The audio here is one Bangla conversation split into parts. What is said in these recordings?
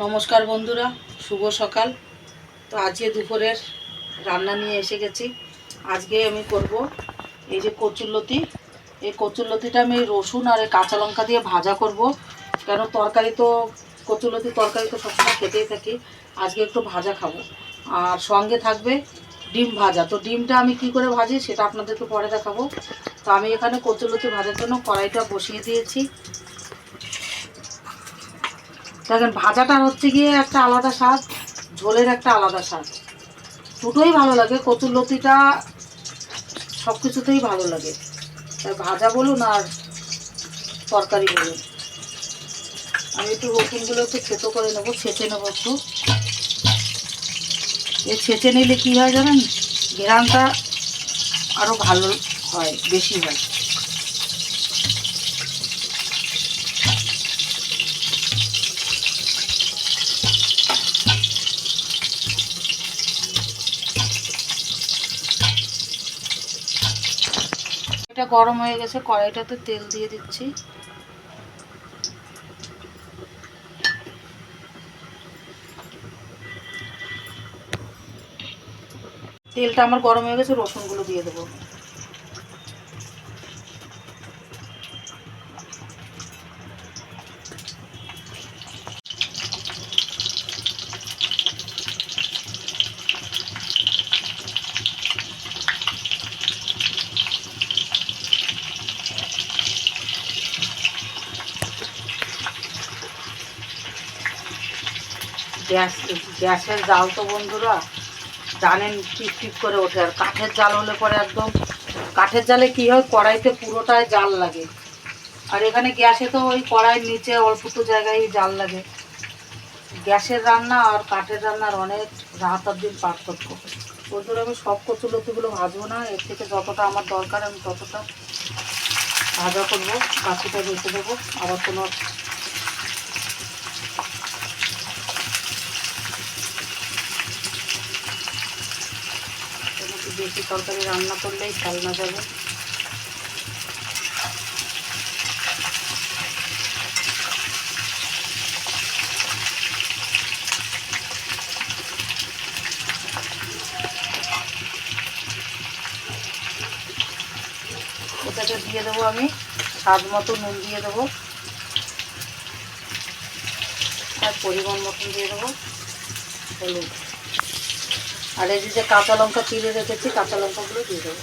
নমস্কার বন্ধুরা, শুভ সকাল। তো আজকে দুপুরের রান্না নিয়ে এসে গেছি। আজকে আমি করব এই যে কচুরলতি এই কচুরলতিটা আমি রসুন আর এই কাঁচা লঙ্কা দিয়ে ভাজা করব। কেন তরকারি তো কচুরলতি তরকারি তো সবসময় খেতেই থাকি। আজকে একটু ভাজা খাব। আর সঙ্গে থাকবে ডিম ভাজা। তো ডিমটা আমি কি করে ভাজি সেটা আপনাদেরকে পরে দেখাবো। তো আমি এখানে কচুরলতি ভাজার জন্য কড়াইটা বসিয়ে দিয়েছি। দেখেন ভাজাটা হচ্ছে গিয়ে একটা আলাদা স্বাদ, ঝোলের একটা আলাদা স্বাদ। দুটোই ভালো লাগে কচুর লতিটা সব কিছুতেই ভালো লাগে। ভাজা বলুন আর তরকারি বলুন। আমি একটু রসুনগুলো একটু থেতো করে নেব, ছেঁচে নেব একটু। এ ছেঁচে নিলে কী হয় জানেন? ঘেরানটা আরও ভালো হয়, বেশি হয়। এটা গরম হয়ে গেছে, কড়াইটাতে তেল দিয়ে দিচ্ছি। তেলটা আমার গরম হয়ে গেছে, রসুনগুলো দিয়ে দেবো। গ্যাস, গ্যাসের জাল তো বন্ধুরা, জানেন টিপ টিপ করে ওঠে, আর কাঠের জাল হলে পরে একদম, কাঠের জালে কি হয়, কড়াইতে পুরোটায় জাল লাগে। আর এখানে গ্যাসে তো ওই কড়াইয়ের নিচে অল্প তো জায়গায় জাল লাগে। গ্যাসের রান্না আর কাঠের রান্নার অনেক রাত দিন পার্থক্য। বন্ধুরা, আমি সব কচুলতিগুলো ভাজবো না, এর থেকে যতটা আমার দরকার আমি ততটা ভাজা করব, বাকিটা বেঁচে দেবো, আবার কোনো একটু বেশি তরকারি রান্না করলেই চালনা যাবে। এটাকে দিয়ে দেবো আমি স্বাদ মতো নুন দিয়ে দেবো। আর পরিমাণ মতন দিয়ে দেবো হলুদ। আর এই যে কাঁচা লঙ্কা চিড়ে রেখেছি, কাঁচা লঙ্কাগুলো দিয়ে দেবো।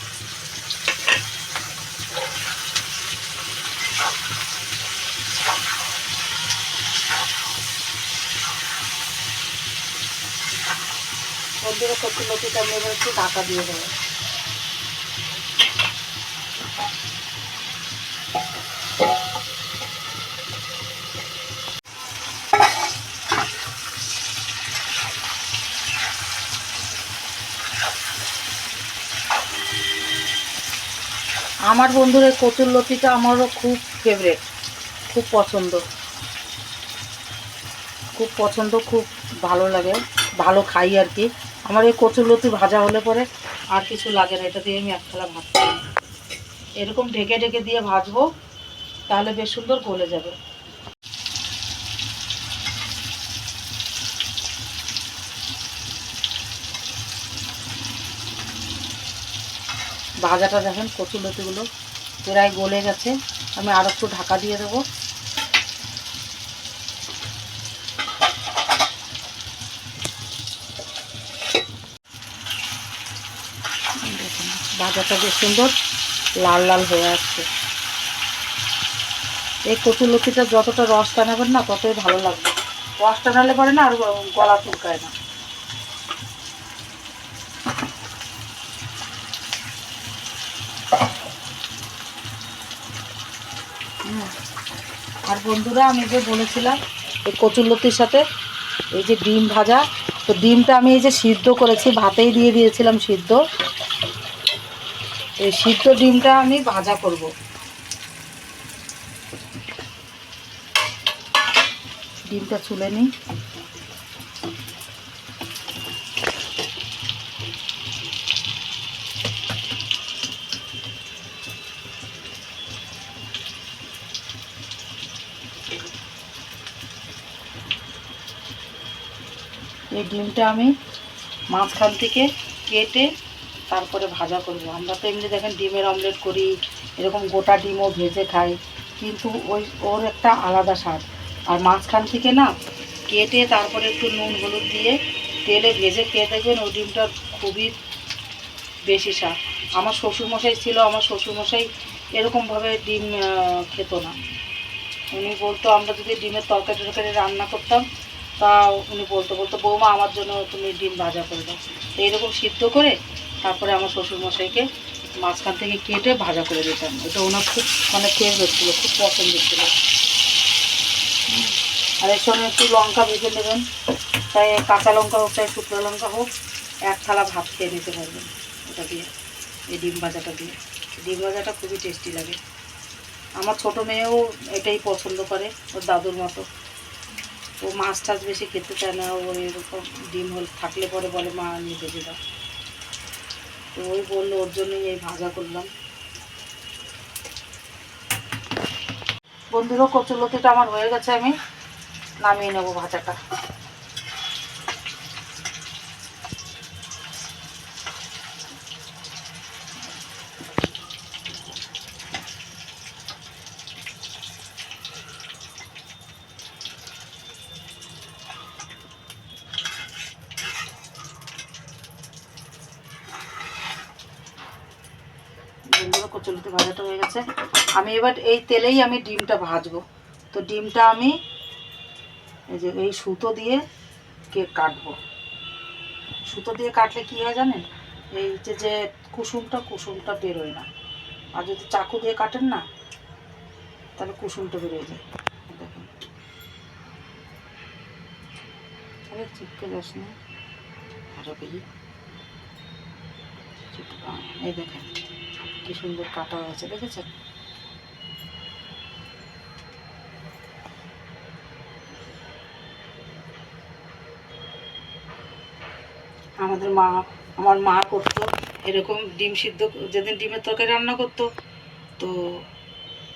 বন্ধুরা কচুর লতিটা আমি এবার একটু ঢাকা দিয়ে দেবো। আমার বন্ধুরা কচুর লতিটা আমারও খুব ফেভারেট খুব পছন্দ। খুব পছন্দ, খুব ভালো লাগে, ভালো খাই আর কি। আমার এই কচুর লতি ভাজা হলে পরে আর কিছু লাগে না, এটা দিয়ে আমি এক থালা এরকম ঢেকে ঢেকে দিয়ে ভাজবো, তাহলে বেশ সুন্দর গলে যাবে। ভাজাটা দেখেন কচুর লতিগুলো প্রায় গলে গেছে। আমি আর একটু ঢাকা দিয়ে দেবো। ভাজাটা বেশ সুন্দর লাল লাল হয়ে আসছে। এই কচুর লতিটা যতটা রস টানাবেন না, ততই ভালো লাগবে। রস টানালে পরে না আর গলা চুলকায় না। আর বন্ধুরা, আমি যে বলেছিলাম এই কচুরলতির সাথে এই যে ডিম ভাজা, তো ডিমটা আমি এই যে সিদ্ধ করেছি, ভাতেই দিয়ে দিয়েছিলাম সিদ্ধ। এই সিদ্ধ ডিমটা আমি ভাজা করব। ডিমটা চুলে নিই। এই ডিমটা আমি মাঝখান থেকে কেটে তারপরে ভাজা করব। আমরা তো এমনি দেখেন ডিমের অমলেট করি, এরকম গোটা ডিমও ভেজে খাই, কিন্তু ওই, ওর একটা আলাদা স্বাদ। আর মাঝখান থেকে না কেটে তারপরে একটু নুন হলুদ দিয়ে তেলে ভেজে খেয়ে দেখবেন ওই ডিমটার খুবই বেশি স্বাদ। আমার শ্বশুরমশাই ছিল, আমার শ্বশুরমশাই এরকমভাবে ডিম খেত না। উনি বলতো, আমরা যদি ডিমের তরকারি টরকারি রান্না করতাম তা উনি বলতো বলতো, বৌমা, আমার জন্য তুমি ডিম ভাজা করে দাও। তো এইরকম সিদ্ধ করে তারপরে আমার শ্বশুরমশাইকে মাঝখান থেকে কেটে ভাজা করে দিতাম। এটা ওনার খুব মানে ফেভারিট ছিল, খুব পছন্দ ছিল। আর এর সঙ্গে একটু লঙ্কা ভেজে নেবেন। তাই কাঁচা লঙ্কা হোক চাই শুকনো লঙ্কা হোক, এক থালা ভাত খেয়ে নিতে পারবেন ওটা দিয়ে, এই ডিম ভাজাটা দিয়ে। ডিম ভাজাটা খুবই টেস্টি লাগে। আমার ছোটো মেয়েও এটাই পছন্দ করে, ওর দাদুর মতো। ও মাছ টাছ বেশি খেতে চায় না, ও এরকম ডিম হল থাকলে পরে বলে, মা, নিয়ে বেঁচে দাও। তো ওই বলল, ওর জন্যই এই ভাজা করলাম। বন্ধুরা কচুলতিটা আমার হয়ে গেছে, আমি নামিয়ে নেব ভাজাটা। কচুলতি ভাজাটা হয়ে গেছে। আমি এবার এই তেলেই আমি ডিমটা ভাজবো। তো ডিমটা আমি এই যে এই সুতো দিয়ে কে কাটবো। সুতো দিয়ে কাটলে কি হয় জানেন? এই যে যে কুসুমটা কুসুমটা বেরোয় না। আর যদি চাকু দিয়ে কাটেন না, তাহলে কুসুমটা বেরোয় যায়। দেখেন। আরে চিপকে যাস না। আরও এই দেখেন। কি সুন্দর কাটা হয়েছে দেখেছেন? আমাদের মা আমার মা করতো এরকম ডিম সিদ্ধ যেদিন ডিমের তরকারি রান্না করতো তো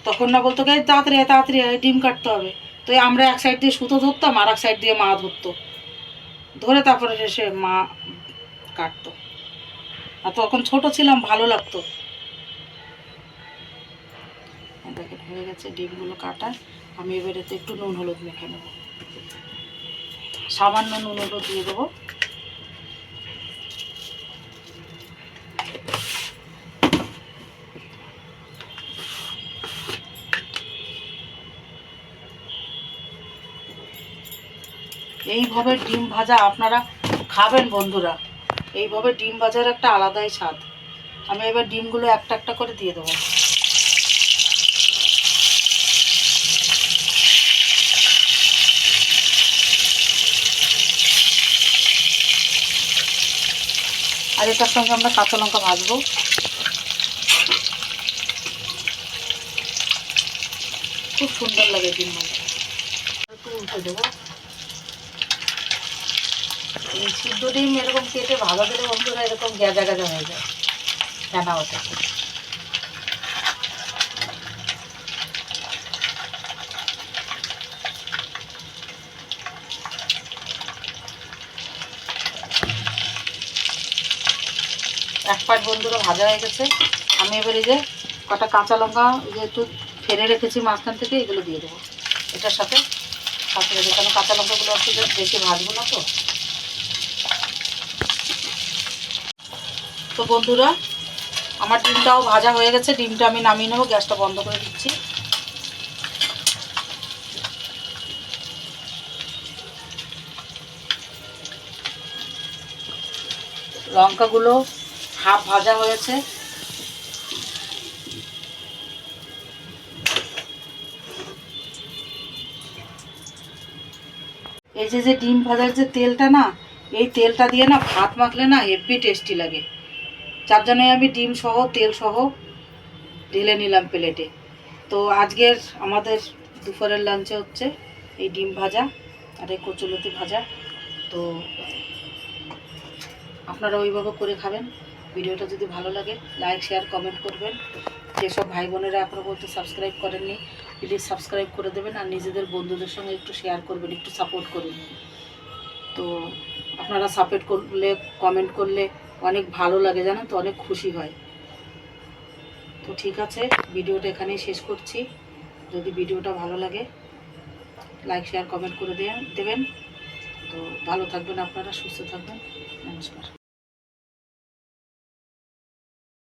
তখন না বলতো গে তাড়াতাড়ি আয়, তাড়াতাড়ি আয়, ডিম কাটতে হবে। তো আমরা এক সাইড দিয়ে সুতো ধরতাম আর এক সাইড দিয়ে মা ধরতো। ধরে তারপরে সে মা কাটতো। আর তখন ছোট ছিলাম ভালো লাগতো। হয়ে গেছে, ডিমগুলো কাটা। আমি এবারে তো একটু নুন হলুদ মেখে নেব। সামান্য নুন হলুদ দিয়ে দেবো। এইভাবে ডিম ভাজা আপনারা খাবেন বন্ধুরা। এইভাবে ডিম ভাজার একটা আলাদাই স্বাদ। আমি এবার ডিমগুলো একটা একটা করে দিয়ে দেবো। আর এটার সঙ্গে আমরা কাঁচা লঙ্কা ভাজবো। খুব সুন্দর লাগে ডিম এই সিদ্ধ ডিম এরকম কেটে ভাজা দিলে বন্ধুরা এরকম গ্যাজা গ্যাজা হয়ে যায়। ফেনা ওঠে এক পাট বন্ধুরা ভাজা হয়ে গেছে। আমি এবার যে কটা কাঁচা লঙ্কা যেহেতু ফেলে রেখেছি মাঝখান থেকে, এগুলো দিয়ে দেবো। এটার সাথে সাথে রেখে কারণ কাঁচা লঙ্কাগুলো একটু বেশি ভাজবো না তো। তো বন্ধুরা, আমার ডিমটাও ভাজা হয়ে গেছে। ডিমটা আমি নামিয়ে নেব, গ্যাসটা বন্ধ করে দিচ্ছি। লঙ্কাগুলো হাফ ভাজা হয়েছে। এই যে যে ডিম ভাজার যে তেলটা না, এই তেলটা দিয়ে না ভাত মাখলে না হেভি টেস্টি লাগে। যার জন্য আমি ডিম সহ, তেল সহ ঢেলে নিলাম প্লেটে। তো আজকের আমাদের দুপুরের লাঞ্চে হচ্ছে এই ডিম ভাজা আর এই কচুলতি ভাজা। তো আপনারা ওইভাবে করে খাবেন। ভিডিওটা যদি ভালো লাগে লাইক শেয়ার কমেন্ট করবেন। যেসব ভাই বোনেরা এখনও পর্যন্ত সাবস্ক্রাইব করেননি প্লিজ সাবস্ক্রাইব করে দেবেন আর নিজেদের বন্ধুদের সঙ্গে একটু শেয়ার করবেন, একটু সাপোর্ট করবেন। তো আপনারা সাপোর্ট করলে কমেন্ট করলে অনেক ভালো লাগে, জানেন তো? অনেক খুশি হয়। তো ঠিক আছে, ভিডিওটা এখানেই শেষ করছি। যদি ভিডিওটা ভালো লাগে লাইক শেয়ার কমেন্ট করে দেবেন। তো ভালো থাকবেন আপনারা, সুস্থ থাকবেন। নমস্কার।